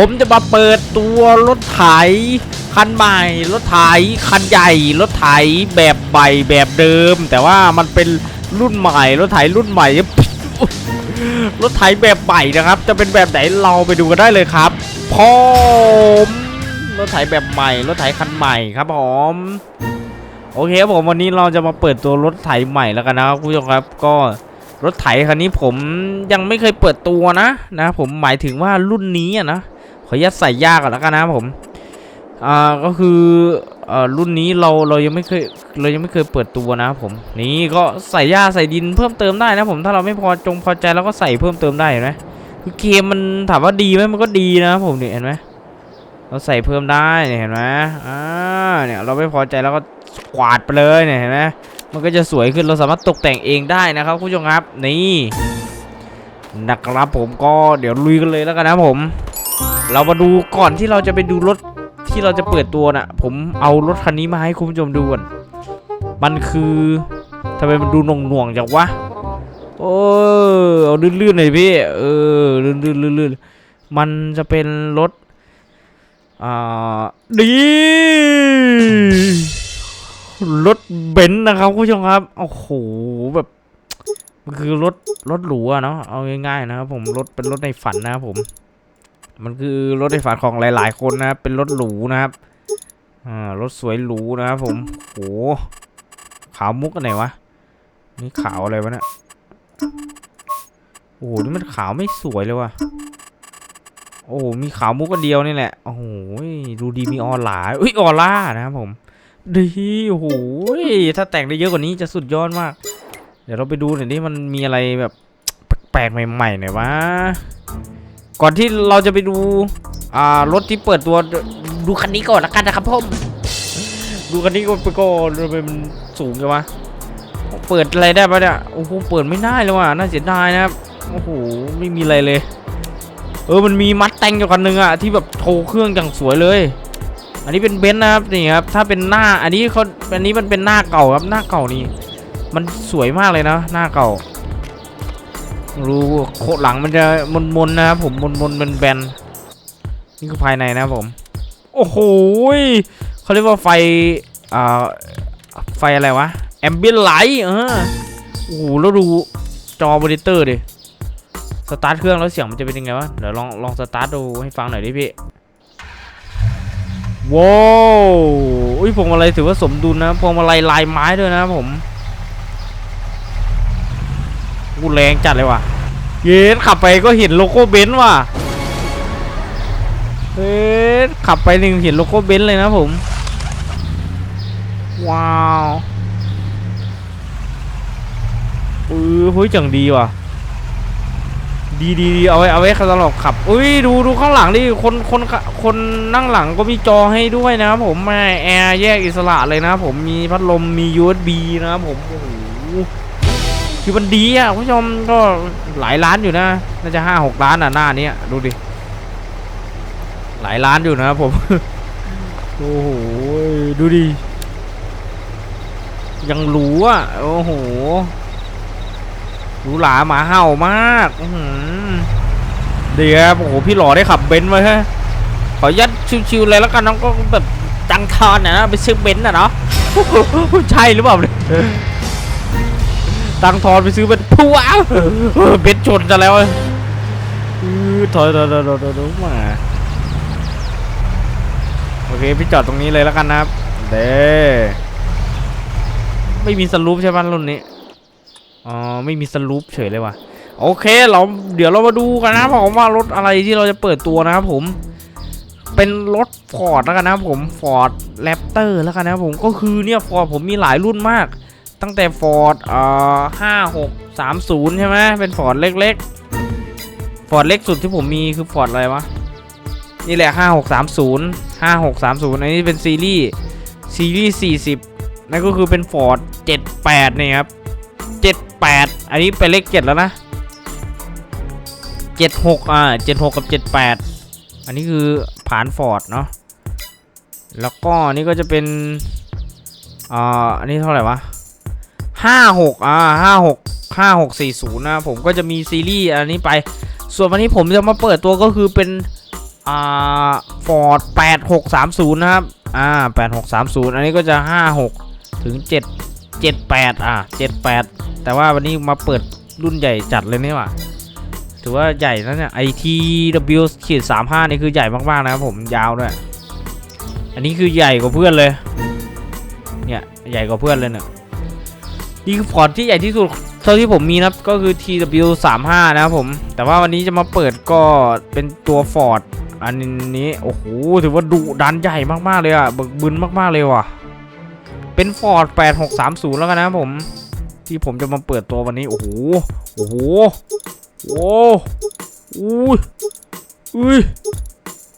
ผมจะมาเปิดตัวรถไถคันใหม่ รถไถคันใหญ่ รถไถแบบใหม่แบบเดิม แต่ว่ามันเป็นรุ่นใหม่ รถไถรุ่นใหม่ รถไถแบบใหม่นะครับ จะเป็นแบบไหนเราไปดูกันได้เลยครับพร้อมรถไถแบบใหม่ รถไถคันใหม่ครับผมโอเคครับผมวันนี้เราจะมาเปิดตัวรถไถใหม่แล้วกันนะครับคุณผู้ชมครับ ก็รถไถคันนี้ผมยังไม่เคยเปิดตัวนะนะ ผมหมายถึงว่ารุ่นนี้อะนะ ขออนุญาตใส่ยากก่อนแล้วกันนะผมอ่าก็คืออ่อรุ่นนี้เราเรายังไม่เคยเรายังไม่เคยเปิดตัวนะผมนี่ก็ใส่หญ้าใส่ดินเพิ่มเติมได้นะผมถ้าเราไม่พอจงพอใจเราก็ใส่เพิ่มเติมได้เห็นไหมคือเกมมันถามว่าดีไหมมันก็ดีนะผมเนี่ยเห็นไหมเราใส่เพิ่มได้เนี่ยเห็นไหมอ่าเนี่ยเราไม่พอใจเราก็กวาดไปเลยเนี่ยเห็นไหมมันก็จะสวยขึ้นเราสามารถตกแต่งเองได้นะครับคุณผู้ชมครับนี่นะครับผมก็เดี๋ยวลุยกันเลยแล้วกันนะผม เรามาดูก่อนที่เราจะไปดูรถที่เราจะเปิดตัวน่ะ ผมเอารถคันนี้มาให้คุณผู้ชมดูก่อนมันคือทำไมมันดูหน่วงหน่วงๆจังวะโอ้เอาลื่นๆหน่อยพี่เออลื่นๆลื่นๆมันจะเป็นรถอ่าดีรถเบนซ์นะครับคุณผู้ชมครับโอ้โหแบบมันคือรถรถหรูอะเนาะเอาง่ายๆนะครับผมรถเป็นรถในฝันนะครับผม มันคือรถในฝันของหลายๆ คนนะครับเป็นรถหรูนะครับอ่ารถสวยหรูนะครับผมโหขาวมุกอันไหนวะนี่ขาวอะไรวะเนี่ยโอ้โหนี่มันขาวไม่สวยเลยว่ะโอ้โหมีขาวมุกอันเดียวนี่แหละโอ้โหดูดีมีออร่าอุ้ยออร่านะครับผมดีโอ้โหถ้าแต่งได้เยอะกว่านี้จะสุดยอดมาก เดี๋ยวเราไปดูหน่อยดิมันมีอะไรแบบแปลกๆใหม่ๆหน่อยวะ ก่อนที่เราจะไปดูอ่ารถที่เปิดตัวดูคันนี้ก่อนละกันนะครับผมดูคันนี้ก่อนไปก่อนทำไมมันสูงจังวะเปิดอะไรได้ปะเนี่ยโอ้โหเปิดไม่ได้เลยว่ะน่าเสียดายนะครับโอ้โหไม่มีอะไรเลย เออมันมีมัดแต่งอยู่คันหนึงอะที่แบบโทรเครื่องอย่างสวยเลย อันนี้เป็นเบนซ์นะครับนี่ครับถ้าเป็นหน้าอันนี้เขาอันนี้มันเป็นหน้าเก่าครับหน้าเก่านี่มันสวยมากเลยนะหน้าเก่า รู้โคหลังมันจะมนๆนนะครับผมมนๆเป็นแบนนี่คือภายในนะครับผม โอ้โหเขาเรียกว่าไฟอ่าไฟอะไรวะแอมเบียนไลท์เออโอ้โหแล้วดูจอมอนิเตอร์ดิสตาร์ทเครื่องแล้วเสียงมันจะเป็นยังไงวะเดี๋ยวลองลองสตาร์ทดูให้ฟังหน่อยดิพี่ว้าวอุ้ยพวงมาลัยถือว่าสมดุลนะพวงมาลัยลายไม้ด้วยนะผม กูแรงจัดเลยว่ะ เย็นขับไปก็เห็นโลโก้เบนซ์ว่ะเฮ้ยขับไปหนึ่งเห็นโลโก้เบนซ์เลยนะผม ว้าวเออเฮ้ยจังดีว่ะ ดีดีดีเอาไว้เอาไว้สำหรับขับอุ้ยดูดูข้างหลังดิคนคนคนนั่งหลังก็มีจอให้ด้วยนะครับผมแอร์แยกอิสระเลยนะผมมีพัดลมมี USB นะครับผมโอ้โห คือมันดีอะคุณผู้ชมก็หลายล้านอยู่นะ น่าจะห้าหกล้านอะหน้านี้ดูดิ หลายล้านอยู่นะครับผม โอ้โห ดูดิ ยังหรูอะ โอ้โหหรูหราหมาเห่ามากเดี๋ยวโอ้โห พี่หล่อได้ขับเบนซ์ไว้ฮะ ขอยัดชิวๆเลยแล้วกันน้องก็แบบจังทอนนะไปซื้อเบนซ์อะเนาะใช่หรือเปล่าเนี่ย ตังทอนไปซื้อเป็นผู้ว้าวเบ็ดชนจะแล้วเถอยถอยถอยถอยมาโอเคพี่จอดตรงนี้เลยแล้วกันนะครับเด้ไม่มีสลูปใช่ไหมรุ่นนี้อ๋อไม่มีสลูปเฉยเลยว่ะโอเคเราเดี๋ยวเรามาดูกันนะผมว่ารถอะไรที่เราจะเปิดตัวนะครับผมเป็นรถฟอร์ดแล้วกันนะผมฟอร์ดแรปเตอร์แล้วกันนะผมก็คือเนี่ยฟอร์ดผมมีหลายรุ่นมาก ตั้งแต่ฟอร์ดเอ่อห้าหกสามศูนย์ใช่ไหมเป็นฟอร์ดเล็กๆฟอร์ดเล็กสุดที่ผมมีคือฟอร์ดอะไรวะ นี่แหละห้าหกสามศูนย์ห้าหกสามศูนย์อันนี้เป็นซีรีส์ซีรีส์สี่สิบนั่นก็คือเป็นฟอร์ดเจ็ดแปดนี่ครับเจ็ดแปดอันนี้เป็นเลขเจ็ดแล้วนะเจ็ดหกอ่าเจ็ดหกกับเจ็ดแปดอันนี้คือผ่านฟอร์ดเนาะแล้วก็อันนี้ก็จะเป็นอ่าอันนี้เท่าไหร่วะ ห้าหกอ่าห้าหกห้าหกสี่ศูนย์นะผมก็จะมีซีรีส์อันนี้ไป ส่วนวันนี้ผมจะมาเปิดตัวก็คือเป็นอ่าฟอร์ด8630 นะครับ อ่า 8630 อันนี้ก็จะ 56 ถึง 7 78 อ่า 78 แต่ว่าวันนี้มาเปิดรุ่นใหญ่จัดเลยนี่หว่าถือว่าใหญ่แล้วเนี่ย ITW ขีด35 นี่คือใหญ่มากๆนะครับผมยาวด้วย อันนี้คือใหญ่กว่าเพื่อนเลย เนี่ย ใหญ่กว่าเพื่อนเลยเนี่ย นี่คือฟอร์ดที่ใหญ่ที่สุดเท่าที่ผมมีนะก็คือ TW 3 5 นะครับผม แต่ว่าวันนี้จะมาเปิดก็เป็นตัวฟอร์ดอันนี้โอ้โหถือว่าดุดันใหญ่มากๆเลยอะบึกบึนมากๆเลยว่ะ เป็นฟอร์ด8630 แล้วกันนะผม ที่ผมจะมาเปิดตัววันนี้ โอ้โหโอ้โหโอ้อุ้ยอุ้ย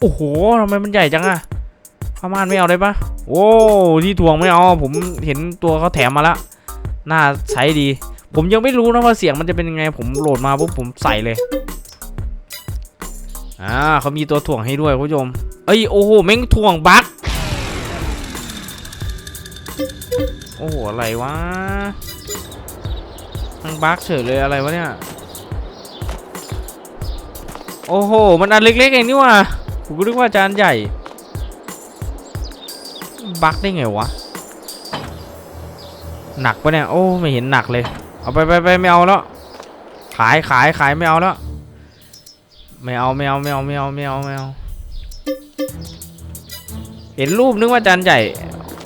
โอ้โหทำไมมันใหญ่จังอะผ้าม่านไม่เอาได้ปะโอ้ที่ถ่วงไม่เอา ผมเห็นตัวเขาแถมมาแล้ว น่าใช้ดี ผมยังไม่รู้นะว่าเสียงมันจะเป็นยังไง ผมโหลดมาปุ๊บผมใส่เลย อ่าเขามีตัวถ่วงให้ด้วยคุณผู้ชม เอ้ยโอ้โหแม่งถ่วงบั๊กโอ้โหอะไรวะมันบั๊กเฉยเลยอะไรวะเนี่ย โอ้โห มันอันเล็กๆเองนี่ว่ะผมก็นึกว่าจานใหญ่บั๊กได้ไงวะ หนักปะเนี่ยโอ้ไม่เห็นหนักเลย เอาไปไปไปไม่เอาแล้วขายขายขายไม่เอาแล้วไม่เอาไม่เอาไม่เอาไม่เอาไม่เอาไม่เอาเห็นรูปนึกว่าจานใหญ่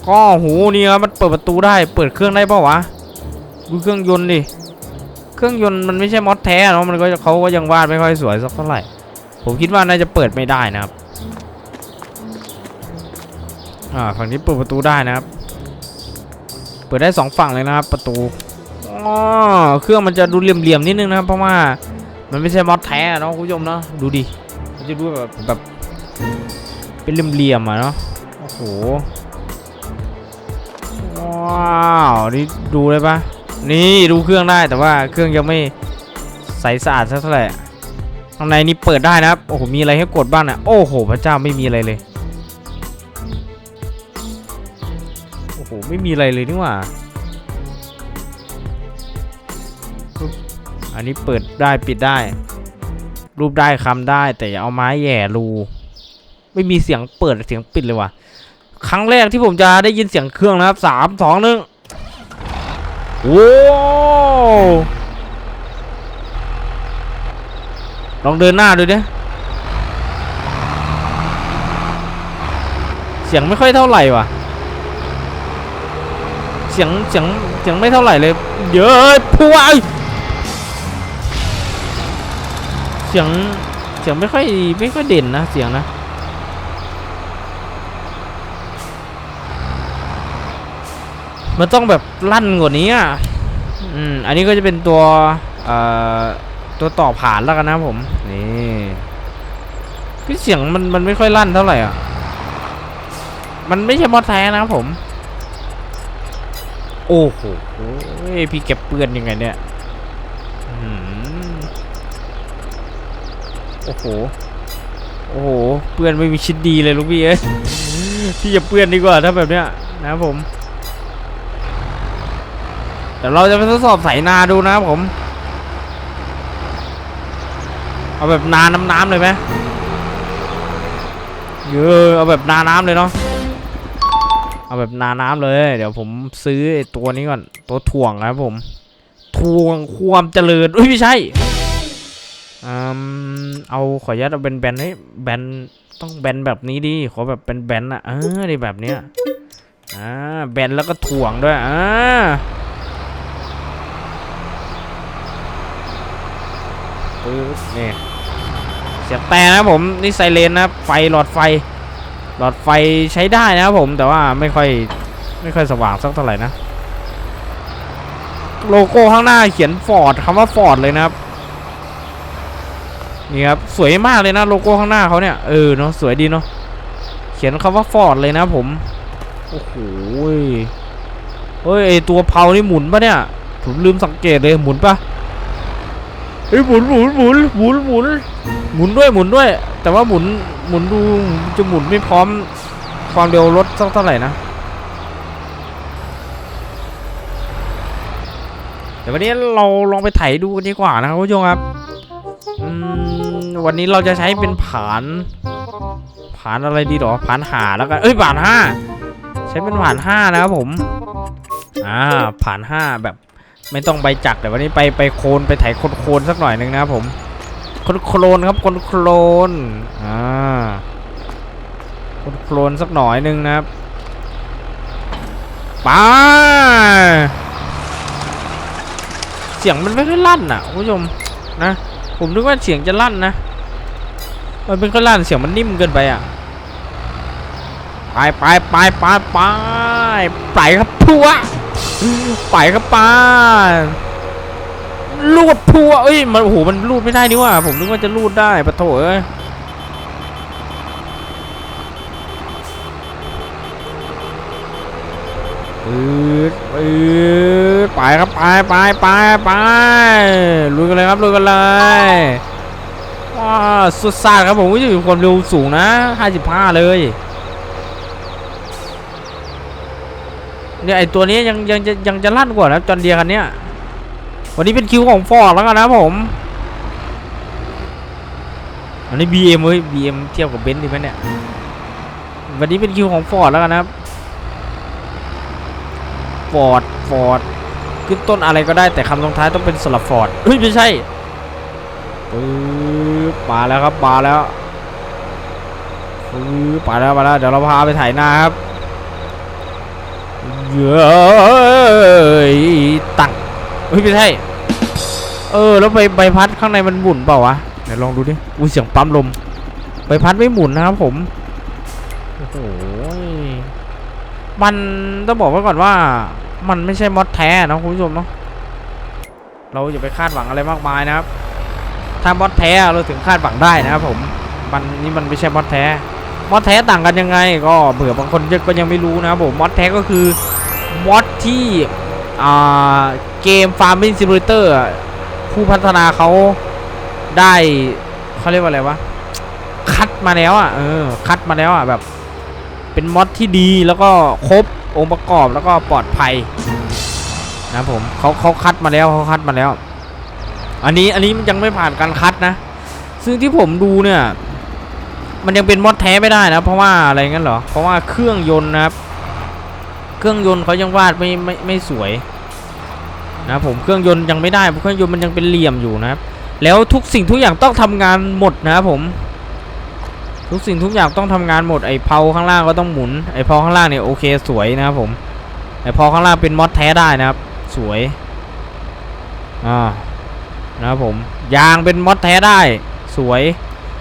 ก็หูนี่ครับมันเปิดประตูได้เปิดเครื่องได้ป่าวะดูเครื่องยนต์ดิเครื่องยนต์มันไม่ใช่มอดแท้เนาะมันก็เขาก็ยังวาดไม่ค่อยสวยสักเท่าไหร่ผมคิดว่าน่าจะเปิดไม่ได้นะครับอ่าฝั่งนี้เปิดประตูได้นะครับ เปิดได้สองฝั่งเลยนะครับประตูอ๋อเครื่องมันจะดูเหลี่ยมๆนิดนึงนะครับเพราะว่ามันไม่ใช่มอดแท้อะเนาะคุณผู้ชมเนาะดูดิมันจะดูแบบแบบเป็นเหลี่ยมๆอะเนาะโอ้โหว้าวนี่ดูเลยปะนี่ดูเครื่องได้แต่ว่าเครื่องยังไม่ใสสะอาดสักเท่าไหร่ข้างในนี่เปิดได้นะครับโอ้โหมีอะไรให้กดบ้างนะโอ้โหพระเจ้าไม่มีอะไรเลย ไม่มีอะไรเลยนี่หว่า อันนี้เปิดได้ปิดได้ รูปได้คำได้ แต่อย่าเอาไม้แย่รู ไม่มีเสียงเปิดเสียงปิดเลยว่ะ ครั้งแรกที่ผมจะได้ยินเสียงเครื่องนะครับสามสองหนึ่งโอ้ลองเดินหน้าดูดิเสียงไม่ค่อยเท่าไหร่ว่ะ เสียงเสียงเสียงไม่เท่าไหร่เลย เยอะพวายเสียงเสียงไม่ค่อยไม่ค่อยเด่นนะเสียงนะมันต้องแบบลั่นกว่านี้อะอืมอันนี้ก็จะเป็นตัวเอ่อตัวต่อผ่านแล้วกันนะผมนี่คือเสียงมันมันไม่ค่อยลั่นเท่าไหร่อะมันไม่ใช่มอแท้นะครับผม โอ้โหพี่เก็บเปื้อนยังไงเนี่ยอื้อหือโอ้โห โอ้โห เปื้อนไม่มีชิ้นดีเลยลูกพี่เอ้ยพี่จะเปื้อนดีกว่าถ้าแบบเนี้ยนะครับผมเดี๋ยวเราจะไปทดสอบใส่นาดูนะครับผม เอาแบบนาน้ำน้ำๆเลยไหมเยอะเอาแบบนาน้ำเลยเนาะ เอาแบบนาน้ำเลย เดี๋ยวผมซื้อตัวนี้ก่อน ตัวถ่วงนะครับผม ถ่วงความเจริญอุ้ยไม่ใช่อืมเอาขออนุญาตเอาเป็นแบนให้แบนต้องแบนแบบนี้ดิขอแบบเป็นแบนอะเออดิแบบเนี้ยอ่าแบนแล้วก็ถ่วงด้วยอ่าปึ๊บนี่เสียงแต่นะผมนี่ไซเรนนะไฟหลอดไฟ หลอดไฟใช้ได้นะครับผมแต่ว่าไม่ค่อยไม่ค่อยสว่างสักเท่าไหร่นะ โลโก้ข้างหน้าเขียนฟอร์ดคำว่าฟอร์ดเลยนะครับนี่ครับสวยมากเลยนะโลโก้ข้างหน้าเขาเนี่ยเออเนาะสวยดีเนาะเขียนคำว่าฟอร์ดเลยนะผมโอ้โหเฮ้ยไอตัวเพานี่หมุนปะเนี่ยผมลืมสังเกตเลยหมุนปะเฮ้ยหมุนหมุนหมุนหมุนหมุนหมุนด้วยหมุนด้วย แต่ว่าหมุน หมุนดูจะหมุนไม่พร้อมความเร็วรถสักเท่าไหร่นะเดี๋ยววันนี้เราลองไปไถดูกันดีกว่านะครับคุณผู้ชมครับวันนี้เราจะใช้เป็นผานผ่านอะไรดีหรอผ่านหาแล้วกันเอ้ยผ่านห้าใช้เป็นผ่านห้านะครับผมอ่าผ่านห้าแบบไม่ต้องใบจักรแต่วันนี้ไปไปโคลนไปไถโคนโคลนสักหน่อยหนึ่งนะครับผม คนโคลนครับคนโคลนอ่าคนโคลนสักหน่อยหนึ่งนะครับไปเสียงมันไม่ค่อยลั่นอะคุณผู้ชมนะ ผมนึกว่าเสียงจะลั่นนะ มันเป็นค่อยลั่นเสียงมันนิ่มเกินไปอะไปไปไปไปไปไปครับพัวไปครับป้า ลูดพัวเอ้ยมันโอ้โหมันลูดไม่ได้นี่ว่า ผมนึกว่าจะลูดได้ปะโถเอ้ยปืดปืดไปครับไปไปไปไปลุยกันเลยครับลุยกันเลยว้าสุดซาครับผมก็อยู่ความเร็วสูงนะ 55 เลยเนี่ยไอตัวนี้ยังยังจะยังจะลั่นกว่านะจอนเดียคันเนี้ย วันนี้เป็นคิวของฟอร์ดแล้วกันนะผม อันนี้ BM เฮ้ย BM เทียบกับเบนซ์ดีไหมเนี่ย วันนี้เป็นคิวของฟอร์ดแล้วกันนะครับฟอร์ดฟอร์ดขึ้นต้นอะไรก็ได้แต่คำลงท้ายต้องเป็นสลับฟอร์ดเฮ้ยไม่ใช่ปึ๊บมาแล้วครับมาแล้วปึ๊บมาแล้วมาแล้วเดี๋ยวเราพาไปถ่ายหน้าครับเย้ยตัง เฮ้ยไม่ใช่ เออ แล้วใบใบพัดข้างในมันหมุนเปล่าวะเดี๋ยวลองดูดิอุ้ยเสียงปั๊มลม ใบพัดไม่หมุนนะครับผม โอ้โห มันต้องบอกไว้ก่อนว่า มันไม่ใช่มอดแท้นะคุณผู้ชมเนาะ เราอย่าไปคาดหวังอะไรมากมายนะครับ ถ้ามอดแท้เราถึงคาดหวังได้นะครับผม มันนี่มันไม่ใช่มอดแท้ มอดแท้ต่างกันยังไง ก็เผื่อบางคนก็ยังไม่รู้นะครับผม มอดแท้ก็คือมอดที่ เกม Farming Simulator ผู้พัฒนาเขาได้เขาเรียกว่าอะไรวะ คัดมาแล้วอะเออคัดมาแล้วอะแบบ เป็นมอดที่ดีแล้วก็ครบองค์ประกอบแล้วก็ปลอดภัย นะผมเขาเขาคัดมาแล้วเขาคัดมาแล้ว อันนี้อันนี้มันยังไม่ผ่านการคัดนะ ซึ่งที่ผมดูเนี่ย มันยังเป็นมอดแท้ไม่ได้นะ เพราะว่าอะไรงั้นเหรอ เพราะว่าเครื่องยนต์นะครับ เครื่องยนต์เขายังวาดไม่ไม่ไม่สวยนะผมเครื่องยนต์ยังไม่ได้เครื่องยนต์มันยังเป็นเหลี่ยมอยู่นะครับแล้วทุกสิ่งทุกอย่างต้องทำงานหมดนะครับผมทุกสิ่งทุกอย่างต้องทำงานหมดไอ้เพาข้างล่างก็ต้องหมุนไอ้เพาข้างล่างเนี่ยโอเคสวยนะครับผมไอ้เพาข้างล่างเป็นมอดแท้ได้นะครับ สวยอ่านะครับผมยางเป็นมอดแท้ได้สวย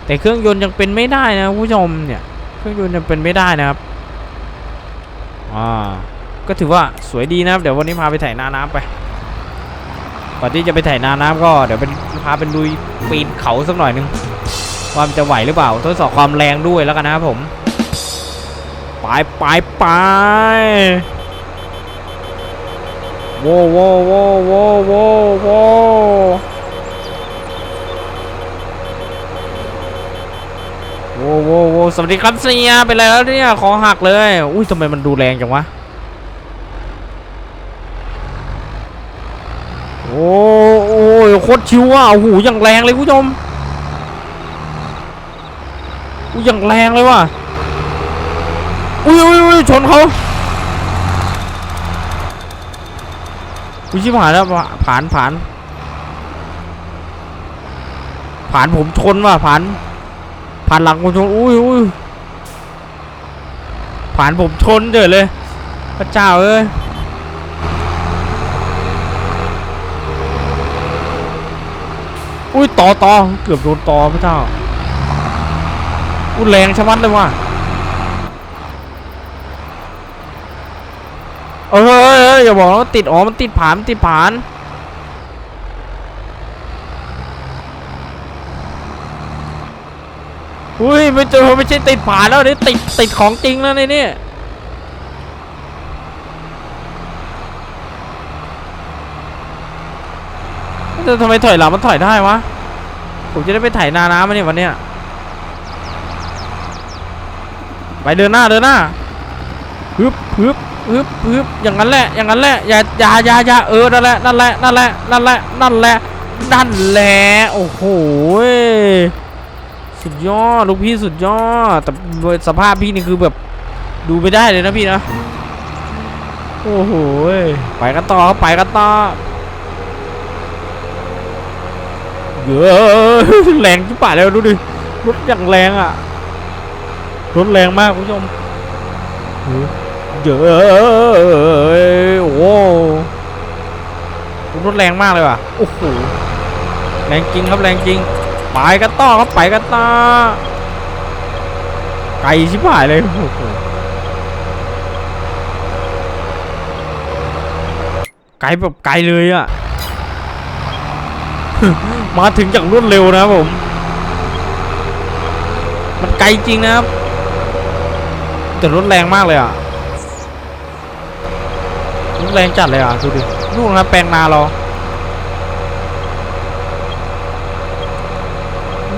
แต่เครื่องยนต์ยังเป็นไม่ได้นะผู้ชมเนี่ย เครื่องยนต์ยังเป็นไม่ได้นะครับอ่า ก็ถือว่าสวยดีนะครับ เดี๋ยววันนี้พาไปถ่ายนาน้ำไปก่อนที่จะไปถ่ายนาน้ำก็เดี๋ยวเป็นพาเป็นลุยปีนเขาสักหน่อยหนึงว่ามันจะไหวหรือเปล่าทดสอบความแรงด้วยแล้วกันนะครับผมไปไปไปโว้โว้โว้โว้โว้โว้โว้โว้วสวัสดีครับเสียเป็นไรแล้วเนี่ยคอหักเลย อุ้ยทำไมมันดูแรงจังวะ โอ้โอ้ยโคตรชิวอะโอ้โหอย่างแรงเลยคุณผู้ชมอุ้ยอย่างแรงเลยว่ะอุ้ยอุ้ยอุ้ยชนเขาอุ้ยชิบหายแล้วผ่านผ่านผ่านผมชนว่ะผ่าน ผ่านหลังผมชนอุ้ยอุ้ยผ่านผมชนเดือดเลยพระเจ้าเอ้ย อุ้ยต่อต่อเกือบโดนต่อพระเจ้าอุ้ยแรงชะมัดเลยว่ะเออเอยเอยอย่าบอกนะว่าติดอ๋อมันติดผานมันติดผานอุ้ยไม่เจอไม่ใช่ติดผานแล้วนี่ติดติดของจริงแล้วในนี่ แต่ทำไมถอยหลังมันถอยได้วะ ผมจะได้ไปไถนาน้ำมาเนี่ยวันเนี้ย ไปเดินหน้าเดินหน้าฮึบฮึบฮึบฮึบอย่างนั้นแหละ อย่างนั้นแหละ อย่าอย่าอย่าอย่าเออ นั่นแหละ นั่นแหละ นั่นแหละ นั่นแหละ นั่นแหละ นั่นแหละ โอ้โห สุดยอด ลูกพี่สุดยอด แต่สภาพพี่นี่คือแบบดูไม่ได้เลยนะพี่นะ โอ้โห ไปกันต่อ ไปกันต่อ เยอะแรงจิ๋ป่าแล้วดูดิรถอย่างแรงอะรถแรงมากคุณผู้ชมเยอะโอ้โหรถแรงมากเลยว่ะโอ้โหแรงจริงครับแรงจริงไปกันต่อครับไปกันต่อไกลชิบหายเลยโอ้โหไกลแบบไกลเลยอะ มาถึงอย่างรวดเร็วนะครับผม มันไกลจริงนะครับ แต่รถแรงมากเลยอะรถแรงจัดเลยอะดูดินู่นนะแปลงนาเรา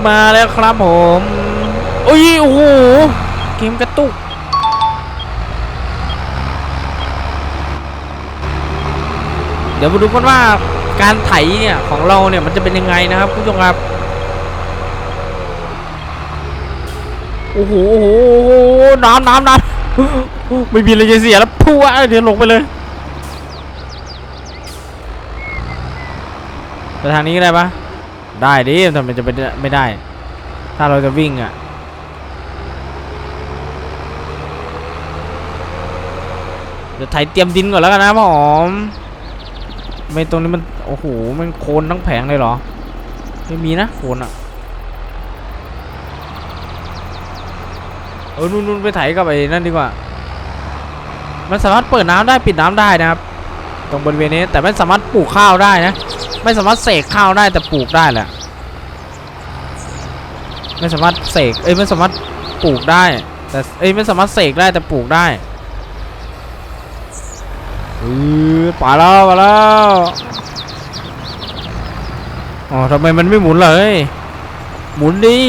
มาแล้วครับผมโอ้ยโอ้โหเกมกระตุกเดี๋ยวมาดูกันว่า การไถเนี่ยของเราเนี่ยมันจะเป็นยังไงนะครับคุณผู้ชมครับโอ้โหโอ้โหน้ำน้ำน้ำไม่มีอะไรจะเสียแล้วพูดเดี๋ยวลงไปเลยไปทางนี้ได้ปะได้ดิทำไมจะไปไม่ได้ ถ้าเราจะวิ่งอะเดี๋ยวไถเตรียมดินก่อนแล้วกันนะพ่อหอมไม่ตรงนี้มัน โอ้โห มันโคนทั้งแผงเลยเหรอ ไม่มีนะโคนอะเออนู่นนู่นไปไถกับไอ้นั่นดีกว่า มันสามารถเปิดน้ำได้ปิดน้ำได้นะครับ ตรงบริเวณนี้แต่ไม่สามารถปลูกข้าวได้นะ ไม่สามารถเสกข้าวได้แต่ปลูกได้แหละ ไม่สามารถเสกเอ้ยไม่สามารถปลูกได้ แต่เอ้ยไม่สามารถเสกได้แต่ปลูกได้อือไปแล้วไปแล้ว อ๋อทำไมมันไม่หมุนเลย หมุนดิ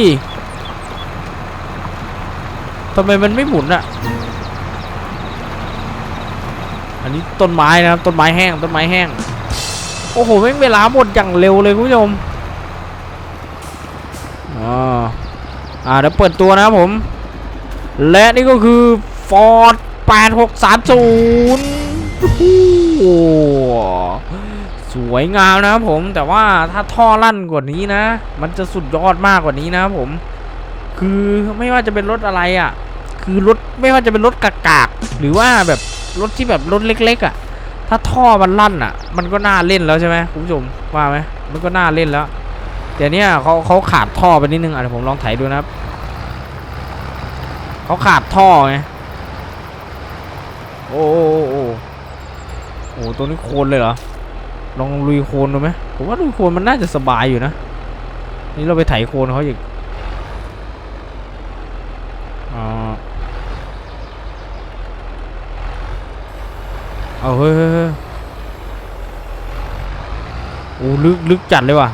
ทำไมมันไม่หมุนอะอันนี้ต้นไม้นะครับต้นไม้แห้งต้นไม้แห้ง โอ้โหแม่งเวลาหมดอย่างเร็วเลยคุณผู้ชมอ๋ออ่าเดี๋ยวเปิดตัวนะครับผม และนี่ก็คือ Ford 8630โอ้โห สวยงามนะครับผมแต่ว่าถ้าท่อลั่นกว่านี้นะ มันจะสุดยอดมากกว่านี้นะครับผม คือไม่ว่าจะเป็นรถอะไรอะ คือรถไม่ว่าจะเป็นรถกากากหรือว่าแบบรถที่แบบรถเล็ก ๆอะ ถ้าท่อมันลั่นอะ มันก็น่าเล่นแล้วใช่ไหมคุณผู้ชมว่าไหมมันก็น่าเล่นแล้วแต่เนี้ยเขาเขาขาดท่อไปนิดนึงอะเดี๋ยวผมลองไถดูนะครับเขาขาดท่อไงโอ้โอ้โอ้โอ้ตัวนี้โคนเลยเหรอ ลองลุยโคลนดูไหมผมว่าลุยโคลนมันน่าจะสบายอยู่นะ นี่เราไปไถโคลนเขาอีกเอาเฮ้ยเฮ้ยเฮ้ยโอ้ลึกลึกจัดเลยว่ะ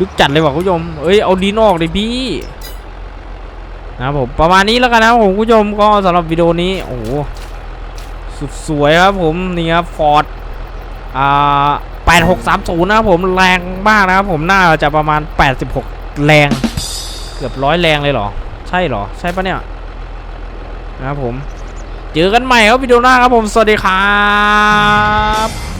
ลึกจัดเลยว่ะคุณผู้ชม เอ้ย เอาดินออกเลยพี่ นะผมประมาณนี้แล้วกันนะผมคุณผู้ชมก็สำหรับวิดีโอนี้ โอ้โหสุดสวยครับผม นี่ครับฟอร์ด อ่า8630นะครับผมแรงมากนะครับผมน่าจะประมาณ 86 แรง เกือบร้อยแรงเลยเหรอ ใช่เหรอ ใช่ปะเนี่ยนะครับผม เจอกันใหม่ครับวิดีโอหน้าครับผม สวัสดีครับ